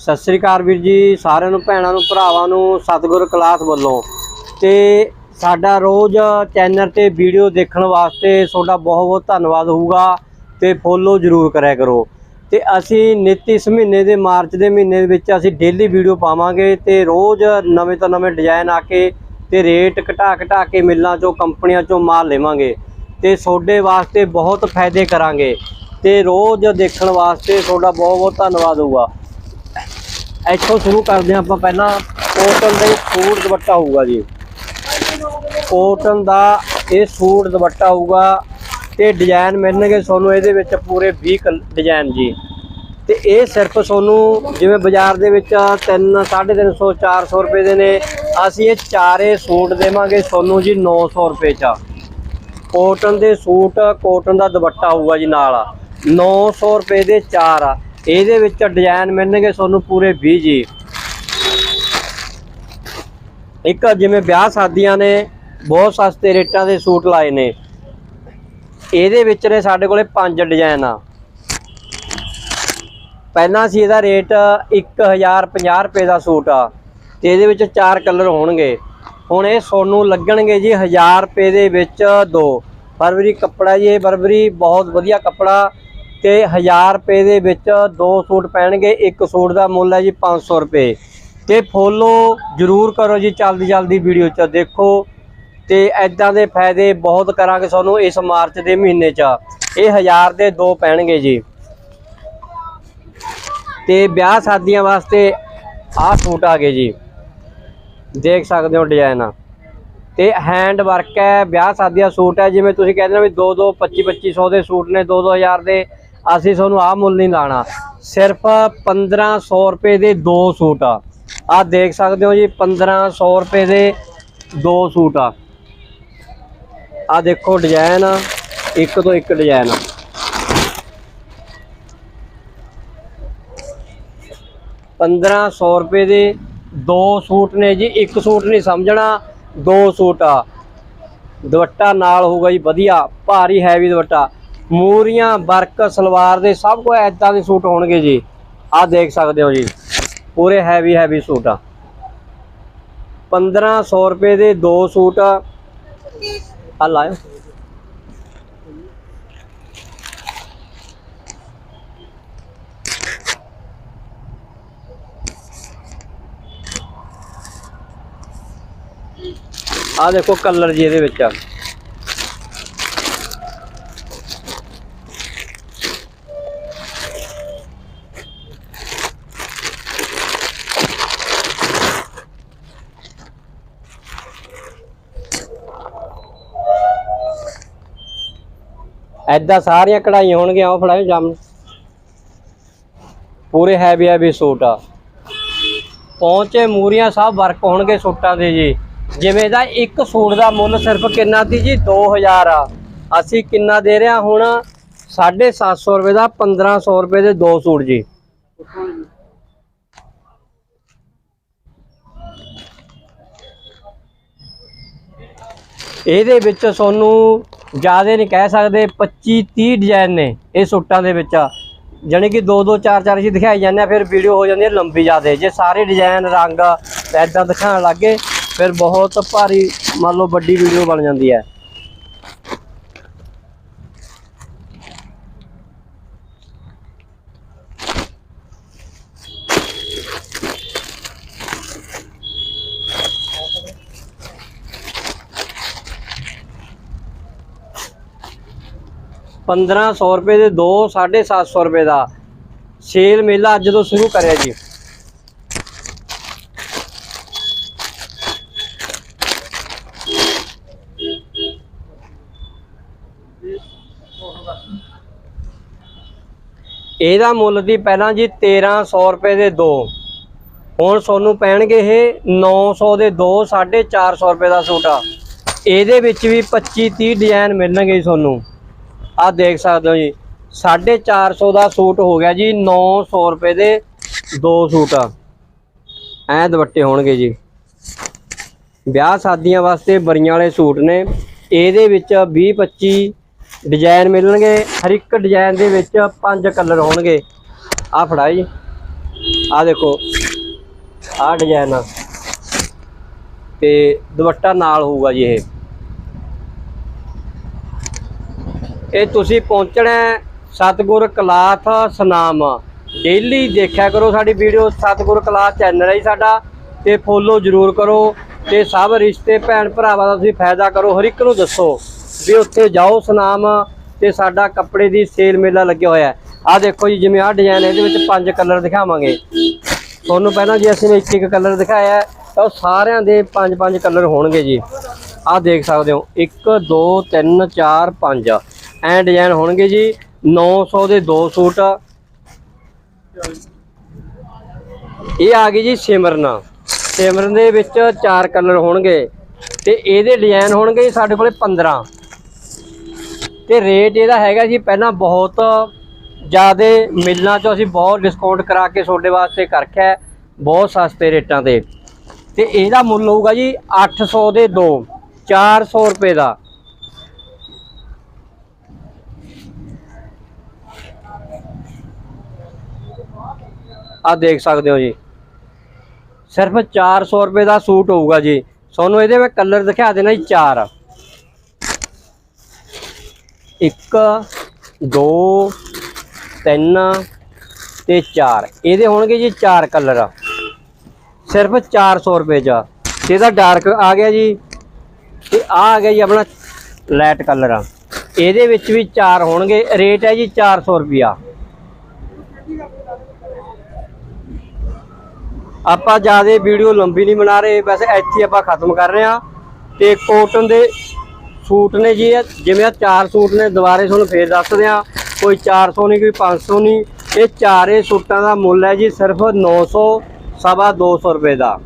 ਸਤਿ ਸ੍ਰੀ ਅਕਾਲ ਵੀਰ ਜੀ, ਸਾਰਿਆਂ ਨੂੰ, ਭੈਣਾਂ ਨੂੰ, ਭਰਾਵਾਂ ਨੂੰ, ਸਤਿਗੁਰ ਕਲਾਸ ਵੱਲੋਂ। ਤੇ ਸਾਡਾ ਰੋਜ਼ ਚੈਨਲ ਤੇ ਵੀਡੀਓ ਦੇਖਣ ਵਾਸਤੇ ਤੁਹਾਡਾ ਬਹੁਤ ਬਹੁਤ ਧੰਨਵਾਦ ਹੋਊਗਾ ਤੇ ਫੋਲੋ ਜ਼ਰੂਰ ਕਰਿਆ ਕਰੋ। ਤੇ ਅਸੀਂ ਨਿਤ ਇਸ ਮਹੀਨੇ ਦੇ ਮਾਰਚ ਦੇ ਮਹੀਨੇ ਦੇ ਵਿੱਚ ਅਸੀਂ ਡੇਲੀ ਵੀਡੀਓ ਪਾਵਾਂਗੇ ਤੇ ਰੋਜ਼ ਨਵੇਂ ਤੋਂ ਨਵੇਂ ਡਿਜ਼ਾਈਨ ਆ ਕੇ ਤੇ ਰੇਟ ਘਟਾ ਘਟਾ ਕੇ ਮਿਲਾਂ ਚੋਂ, ਕੰਪਨੀਆਂ ਚੋਂ ਮਾਲ ਲਵਾਂਗੇ। ਤੇ ਤੁਹਾਡੇ ਵਾਸਤੇ ਬਹੁਤ ਫਾਇਦੇ ਕਰਾਂਗੇ। ਤੇ ਰੋਜ਼ ਦੇਖਣ ਵਾਸਤੇ ਤੁਹਾਡਾ ਬਹੁਤ ਬਹੁਤ ਧੰਨਵਾਦ ਹੋਊਗਾ। ਇੱਥੋਂ ਸ਼ੁਰੂ ਕਰਦੇ ਹਾਂ ਆਪਾਂ ਪਹਿਲਾਂ। ਕੋਟਨ ਦਾ ਸੂਟ ਦੁਪੱਟਾ ਹੋਊਗਾ ਜੀ। ਕੋਟਨ ਦਾ ਇਹ ਸੂਟ ਦੁਪੱਟਾ ਹੋਊਗਾ ਤੇ ਡਿਜ਼ਾਈਨ ਮਿਲਣਗੇ ਤੁਹਾਨੂੰ ਇਹਦੇ ਵਿੱਚ ਪੂਰੇ 20 ਡਿਜ਼ਾਈਨ ਜੀ। ਤੇ ਇਹ ਸਿਰਫ ਤੁਹਾਨੂੰ ਜਿਵੇਂ ਬਾਜ਼ਾਰ ਦੇ ਵਿੱਚ 3 350 400 ਰੁਪਏ ਦੇ ਨੇ, ਅਸੀਂ ਇਹ ਚਾਰੇ ਸੂਟ ਦੇਵਾਂਗੇ ਤੁਹਾਨੂੰ ਜੀ 900 ਰੁਪਏ ਚ। ਕੋਟਨ ਦੇ ਸੂਟ ਕੋਟਨ ਦਾ ਦੁਪੱਟਾ ਹੋਊਗਾ ਜੀ ਨਾਲ। 900 ਰੁਪਏ ਦੇ ਚਾਰ। ਆ ਇਹਦੇ ਵਿੱਚ ਡਿਜ਼ਾਈਨ ਮਿਲਣਗੇ ਤੁਹਾਨੂੰ ਪੂਰੇ 20 ਜੀ। ਇੱਕ ਜਿਵੇਂ ਵਿਆਹ ਸ਼ਾਦੀਆਂ ਨੇ, ਬਹੁਤ ਸਸਤੇ ਰੇਟਾਂ ਦੇ ਸੂਟ ਲਾਏ ਨੇ। ਇਹਦੇ ਵਿੱਚ ਨੇ ਸਾਡੇ ਕੋਲੇ ਪੰਜ ਡਿਜ਼ਾਈਨ ਆ। ਪਹਿਲਾਂ ਸੀ ਇਹਦਾ ਰੇਟ 1050 ਰੁਪਏ ਦਾ ਸੂਟ ਆ ਤੇ ਇਹਦੇ ਵਿੱਚ ਚਾਰ ਕਲਰ ਹੋਣਗੇ। ਹੁਣ ਇਹ ਸੋਨੂੰ ਲੱਗਣਗੇ ਜੀ 1000 ਰੁਪਏ ਦੇ ਵਿੱਚ ਦੋ। ਫਰਵਰੀ ਕੱਪੜਾ ਜੀ, ਇਹ ਫਰਵਰੀ ਬਹੁਤ ਵਧੀਆ ਕੱਪੜਾ। ਤੇ 1000 ਰੁਪਏ ਦੇ ਵਿੱਚ ਦੋ ਸੂਟ ਪੈਣਗੇ, ਇੱਕ ਸੂਟ ਦਾ ਮੁੱਲ ਹੈ ਜੀ 500 ਰੁਪਏ। ਤੇ ਫੋਲੋ ਜਰੂਰ ਕਰੋ ਜੀ ਜਲਦੀ ਜਲਦੀ ਵੀਡੀਓ ਚ, ਦੇਖੋ ਤੇ ਐਦਾਂ ਦੇ ਫਾਇਦੇ ਬਹੁਤ ਕਰਾਂਗੇ ਤੁਹਾਨੂੰ ਇਸ ਮਾਰਚ ਦੇ ਮਹੀਨੇ ਚ। ਇਹ 1000 ਦੇ ਦੋ ਪੈਣਗੇ ਜੀ। ਤੇ ਵਿਆਹ ਸ਼ਾਦੀਆਂ ਵਾਸਤੇ ਆਹ ਸੂਟ ਆ ਗਏ ਜੀ। ਦੇਖ ਸਕਦੇ ਹੋ ਡਿਜ਼ਾਈਨ ਤੇ ਹੈਂਡ ਵਰਕ ਹੈ, ਵਿਆਹ ਸ਼ਾਦੀਆਂ ਸੂਟ ਹੈ, ਜਿਵੇਂ ਤੁਸੀਂ ਕਹਿੰਦੇ ਹੋ ਵੀ 2 2 25 2500 ਦੇ ਸੂਟ ਨੇ 2 2000 ਦੇ। ਅਸੀਂ ਤੁਹਾਨੂੰ ਆਹ ਮੁੱਲ ਨਹੀਂ ਲਾਣਾ। ਸਿਰਫ 1500 ਰੁਪਏ ਦੇ ਦੋ ਸੂਟ ਆ। ਆਹ ਦੇਖ ਸਕਦੇ ਹੋ ਜੀ 1500 ਰੁਪਏ ਦੇ ਦੋ ਸੂਟ ਆ। ਆ ਦੇਖੋ ਡਿਜ਼ਾਈਨ, ਇੱਕ ਤੋਂ ਇੱਕ ਡਿਜ਼ਾਈਨ। ਆ ਪੰਦਰਾਂ ਸੌ ਰੁਪਏ ਦੇ ਦੋ ਸੂਟ ਨੇ ਜੀ, ਇੱਕ ਸੂਟ ਨਹੀਂ ਸਮਝਣਾ, ਦੋ ਸੂਟ ਆ। ਦੁਪੱਟਾ ਨਾਲ ਹੋਊਗਾ ਜੀ, ਵਧੀਆ, ਭਾਰੀ ਹੈਵੀ ਦੁਪੱਟਾ। ਮੂਰੀਆਂ ਵਰਕ ਸਲਵਾਰ ਦੇ ਸਭ ਕੋ ਐਦਾਂ ਦੇ ਸੂਟ ਹੋਣਗੇ ਜੀ। ਆਹ ਦੇਖ ਸਕਦੇ ਹੋ ਜੀ। ਪੂਰੇ ਹੈਵੀ ਹੈਵੀ ਸੂਟ ਆ। 1500 ਰੁਪਏ ਦੇ ਦੋ ਸੂਟ। ਆ ਲਾਇਓ। ਆਹ ਦੇਖੋ ਕਲਰ ਜੀ ਇਹਦੇ ਵਿੱਚ ਆ। ਐਦਾਂ ਸਾਰੀਆਂ ਕਢਾਈਆਂ ਹੋਣਗੀਆਂ, ਉਹ ਫੜਾਓ ਜੰਮ। ਪੂਰੇ ਹੈਵੀ ਹੈਵੀ ਸੂਟ ਆ। ਪਹੁੰਚੇ ਮੂਰੀਆਂ ਸਭ ਵਰਕ ਹੋਣਗੇ ਸੂਟਾਂ ਦੇ ਜੀ। ਜਿਵੇਂ ਦਾ ਇੱਕ ਸੂਟ ਦਾ ਮੁੱਲ ਸਿਰਫ ਕਿੰਨਾ ਸੀ ਜੀ? 2000 ਆ। ਅਸੀਂ ਕਿੰਨਾ ਦੇ ਰਹੇ ਹਾਂ ਹੁਣ? 750 ਰੁਪਏ ਦਾ 1500 ਰੁਪਏ ਦੇ ਦੋ ਸੂਟ ਜੀ। ਇਹਦੇ ਵਿੱਚ ਤੁਹਾਨੂੰ ਜ਼ਿਆਦਾ ਨਹੀਂ ਕਹਿ ਸਕਦੇ 25 30 ਡਿਜ਼ਾਈਨ ਨੇ ਇਹ ਸੂਟਾਂ ਦੇ ਵਿੱਚ। ਜਾਣੀ ਕਿ 2 2 4 4 ਅਸੀਂ ਦਿਖਾਈ ਜਾਂਦੇ ਆ, ਫਿਰ ਵੀਡੀਓ ਹੋ ਜਾਂਦੀ ਹੈ ਲੰਬੀ ਜਿਆਦੇ। ਜੇ ਸਾਰੇ ਡਿਜ਼ਾਈਨ ਰੰਗ ਐਦਾਂ ਦਿਖਾਉਣ ਲੱਗੇ ਫਿਰ ਬਹੁਤ ਭਾਰੀ ਮੰਨ ਲਓ ਵੱਡੀ ਵੀਡੀਓ ਬਣ ਜਾਂਦੀ ਹੈ। ਪੰਦਰਾਂ ਸੌ ਰੁਪਏ ਦੇ ਦੋ 750 ਰੁਪਏ ਦਾ ਸੇਲ ਮੇਲਾ ਅੱਜ ਤੋਂ ਸ਼ੁਰੂ ਕਰਿਆ ਜੀ। ਇਹਦਾ ਮੁੱਲ ਦੀ ਪਹਿਲਾਂ ਜੀ 1300 ਰੁਪਏ ਦੇ ਦੋ, ਹੁਣ ਤੁਹਾਨੂੰ ਪੈਣਗੇ ਇਹ 900 ਦੇ ਦੋ 450 ਰੁਪਏ ਦਾ ਸੂਟ ਆ। ਇਹਦੇ ਵਿੱਚ ਵੀ 25 30 ਡਿਜ਼ਾਈਨ ਮਿਲਣਗੇ ਤੁਹਾਨੂੰ ਆਹ ਦੇਖ ਸਕਦੇ ਹੋ ਜੀ। 450 ਦਾ ਸੂਟ ਹੋ ਗਿਆ ਜੀ 900 ਰੁਪਏ ਦੇ ਦੋ ਸੂਟ। ਆ ਐ ਦੁਪੱਟੇ ਹੋਣਗੇ ਜੀ। ਵਿਆਹ ਸ਼ਾਦੀਆਂ ਵਾਸਤੇ ਬਰੀਆਂ ਵਾਲੇ ਸੂਟ ਨੇ। ਇਹਦੇ ਵਿੱਚ 20 25 ਡਿਜ਼ਾਈਨ ਮਿਲਣਗੇ। ਹਰ ਇੱਕ ਡਿਜ਼ਾਈਨ ਦੇ ਵਿੱਚ ਪੰਜ ਕਲਰ ਹੋਣਗੇ। ਆ ਫੜਾ ਜੀ। ਆ ਦੇਖੋ ਆ ਡਿਜ਼ਾਈਨ ਆ। ਤੇ ਦੁਪੱਟਾ ਨਾਲ ਹੋਊਗਾ ਜੀ ਇਹ। ਇਹ ਤੁਸੀਂ ਪਹੁੰਚਣਾ ਹੈ ਸਤਿਗੁਰ ਕਲਾਥ ਸਨਾਮ। ਡੇਲੀ ਦੇਖਿਆ ਕਰੋ ਸਾਡੀ ਵੀਡੀਓ ਸਤਿਗੁਰ ਕਲਾਥ ਚੈਨਲ ਹੈ ਜੀ ਸਾਡਾ। ਤੇ ਫੋਲੋ ਜਰੂਰ ਕਰੋ ਤੇ ਸਭ ਰਿਸ਼ਤੇ ਭੈਣ ਭਰਾਵਾਂ ਦਾ ਤੁਸੀਂ ਫਾਇਦਾ ਕਰੋ। ਹਰ ਇੱਕ ਨੂੰ ਦੱਸੋ ਵੀ ਉੱਥੇ ਜਾਓ ਸਨਾਮ ਤੇ ਸਾਡਾ ਕੱਪੜੇ ਦੀ ਸੇਲ ਮੇਲਾ ਲੱਗਿਆ ਹੋਇਆ ਹੈ। ਆ ਦੇਖੋ ਜੀ, ਜਿਵੇਂ ਆਹ ਡਿਜ਼ਾਈਨ ਇਹਦੇ ਵਿੱਚ ਪੰਜ ਕਲਰ ਦਿਖਾਵਾਂਗੇ। ਤੁਹਾਨੂੰ ਪਹਿਲਾਂ ਜੀ ਅਸੀਂ ਇੱਕ ਇੱਕ ਕਲਰ ਦਿਖਾਇਆ ਤਾਂ ਉਹ ਸਾਰਿਆਂ ਦੇ ਪੰਜ ਪੰਜ ਕਲਰ ਹੋਣਗੇ ਜੀ। ਆਹ ਦੇਖ ਸਕਦੇ ਹੋ 1 2 3 4 5 ਐ ਡਿਜ਼ਾਈਨ ਹੋਣਗੇ ਜੀ 900 ਦੇ ਦੋ ਸੂਟ। ਇਹ ਆ ਗਈ ਜੀ ਸਿਮਰਨ। ਸਿਮਰਨ ਦੇ ਵਿੱਚ ਚਾਰ ਕਲਰ ਹੋਣਗੇ ਤੇ ਇਹਦੇ ਡਿਜ਼ਾਈਨ ਹੋਣਗੇ ਜੀ ਸਾਡੇ ਕੋਲੇ 15 ਤੇ ਰੇਟ ਇਹਦਾ ਹੈਗਾ ਜੀ, ਪਹਿਲਾਂ ਬਹੁਤ ਜ਼ਿਆਦੇ ਮਿਲਣਾ ਚੋਂ ਅਸੀਂ ਬਹੁਤ ਡਿਸਕਾਊਂਟ ਕਰਾ ਕੇ ਤੁਹਾਡੇ ਵਾਸਤੇ ਕਰਖਿਆ ਬਹੁਤ ਸਸਤੇ ਰੇਟਾਂ ਤੇ। ਤੇ ਇਹਦਾ ਮੁੱਲ ਹੋਊਗਾ ਜੀ 800 ਦੇ ਦੋ 400 ਰੁਪਏ ਦਾ। ਆ ਦੇਖ ਸਕਦੇ ਹੋ ਜੀ। ਸਿਰਫ 400 ਰੁਪਏ ਦਾ ਸੂਟ ਹੋਊਗਾ ਜੀ। ਤੁਹਾਨੂੰ ਇਹਦੇ ਵਿੱਚ ਕਲਰ ਦਿਖਾ ਦੇਣਾ ਜੀ ਚਾਰ। ਇੱਕ, ਦੋ, ਤਿੰਨ ਤੇ 4 ਇਹਦੇ ਹੋਣਗੇ ਜੀ ਚਾਰ ਕਲਰ ਸਿਰਫ 400 ਰੁਪਏ ਚ। ਤੇ ਇਹਦਾ ਡਾਰਕ ਆ ਗਿਆ ਜੀ। ਤੇ ਆ ਆ ਗਿਆ ਜੀ ਆਪਣਾ ਲਾਈਟ ਕਲਰ ਆ ਇਹਦੇ ਵਿੱਚ ਵੀ ਚਾਰ ਹੋਣਗੇ, ਰੇਟ ਹੈ ਜੀ 400 ਰੁਪਿਆ ਆਪਾਂ ਜ਼ਿਆਦਾ ਵੀਡੀਓ ਲੰਬੀ ਨਹੀਂ ਬਣਾ ਰਹੇ ਵੈਸੇ ਇੱਥੇ ਆਪਾਂ ਖਤਮ ਕਰ ਰਹੇ ਹਾਂ। ਤੇ ਕੋਟਨ ਦੇ ਸੂਟ ਨੇ ਜੀ ਜਿਵੇਂ ਆ ਚਾਰ ਸੂਟ ਨੇ, ਦੁਬਾਰੇ ਤੁਹਾਨੂੰ ਫੇਰ ਦੱਸਦੇ ਆ ਕੋਈ 400 ਨਹੀਂ, ਕੋਈ 500 ਨਹੀਂ। ਇਹ ਚਾਰੇ ਸੂਟਾਂ ਦਾ ਮੁੱਲ ਹੈ ਜੀ ਸਿਰਫ 900 ਸਵਾ 200 ਰੁਪਏ ਦਾ।